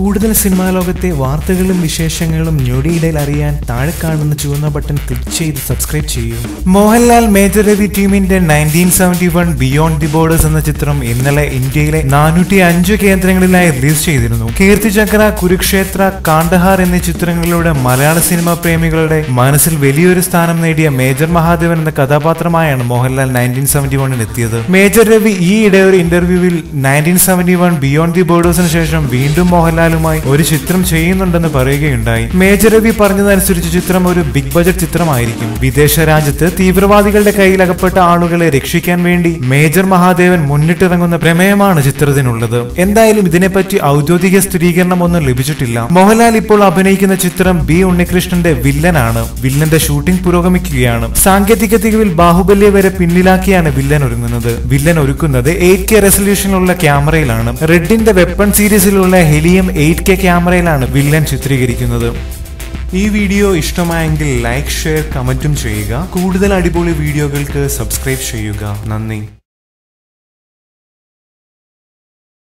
കൂടുതൽ സിനിമാ ലോകത്തെ വാർത്തകളും വിശേഷങ്ങളും ഞൊടിയിടയിൽ അറിയാൻ താഴെ കാണുന്ന ചുവന്ന ബട്ടൺ ക്ലിക്ക് ചെയ്ത് സബ്സ്ക്രൈബ് ചെയ്യൂ. മോഹൻലാൽ മേജർ രവി ടീമിന്റെ nineteen seventy one beyond the borders എന്ന ചിത്രം ഇന്നലെ ഇന്ത്യയിലെ നാനൂറ്റി അഞ്ച് കേന്ദ്രങ്ങളിലായി റിലീസ് ചെയ്തിരുന്നു. കീർത്തിചക്ര കുരുക്ഷേത്ര കാണ്ഡഹാർ എന്നീ ചിത്രങ്ങളിലൂടെ മലയാള സിനിമാ പ്രേമികളുടെ മനസ്സിൽ വലിയൊരു സ്ഥാനം നേടിയ മേജർ മഹാദേവൻ എന്ന കഥാപാത്രമായാണ് മോഹൻലാൽ നയന്റീൻ സെവന്റി വണ്ണിൽ എത്തിയത്. മേജർ രവി ഈയിടെ ഒരു ഇന്റർവ്യൂവിൽ nineteen seventy one beyond the ബോർഡേഴ്സിന് ശേഷം വീണ്ടും മോഹൻലാലുമായി ഒരു ചിത്രം ചെയ്യുന്നുണ്ടെന്ന് പറയുകയുണ്ടായി. മേജർ രവി പറഞ്ഞതനുസരിച്ച് ചിത്രം ഒരു ബിഗ് ബജറ്റ് ചിത്രമായിരിക്കും. വിദേശ രാജ്യത്ത് തീവ്രവാദികളുടെ കയ്യിൽ അകപ്പെട്ട ആളുകളെ രക്ഷിക്കാൻ വേണ്ടി മേജർ മഹാദേവൻ മുന്നിട്ടിറങ്ങുന്ന പ്രമേയമാണ് ചിത്രത്തിനുള്ളത്. എന്തായാലും ഇതിനെപ്പറ്റി ഔദ്യോഗിക സ്ഥിരീകരണം ഒന്നും ലഭിച്ചിട്ടില്ല. മോഹൻലാൽ ഇപ്പോൾ അഭിനയിക്കുന്ന ചിത്രം ബി ഉണ്ണികൃഷ്ണന്റെ വില്ലനാണ്. വില്ലന്റെ ഷൂട്ടിംഗ് പുരോഗമിക്കുകയാണ്. സാങ്കേതിക തികവിൽ ബാഹുബലിയെ വരെ പിന്നിലാക്കിയാണ് വില്ലൻ ഒരുങ്ങുന്നത്. വില്ലൻ ഒരുക്കുന്നത് എയ്റ്റ് കെ റെസൊല്യൂഷനിലുള്ള ക്യാമറയിലാണ്. റെഡിന്റെ വെപ്പൺ സീരീസിലുള്ള ഹെലിയം എയ്റ്റ് കെ ക്യാമറയിലാണ് വില്ലൻ ചിത്രീകരിക്കുന്നത്. ഈ വീഡിയോ ഇഷ്ടമായെങ്കിൽ ലൈക്ക് ഷെയർ കമന്റും ചെയ്യുക. കൂടുതൽ അടിപൊളി വീഡിയോകൾക്ക് സബ്സ്ക്രൈബ് ചെയ്യുക. നന്ദി.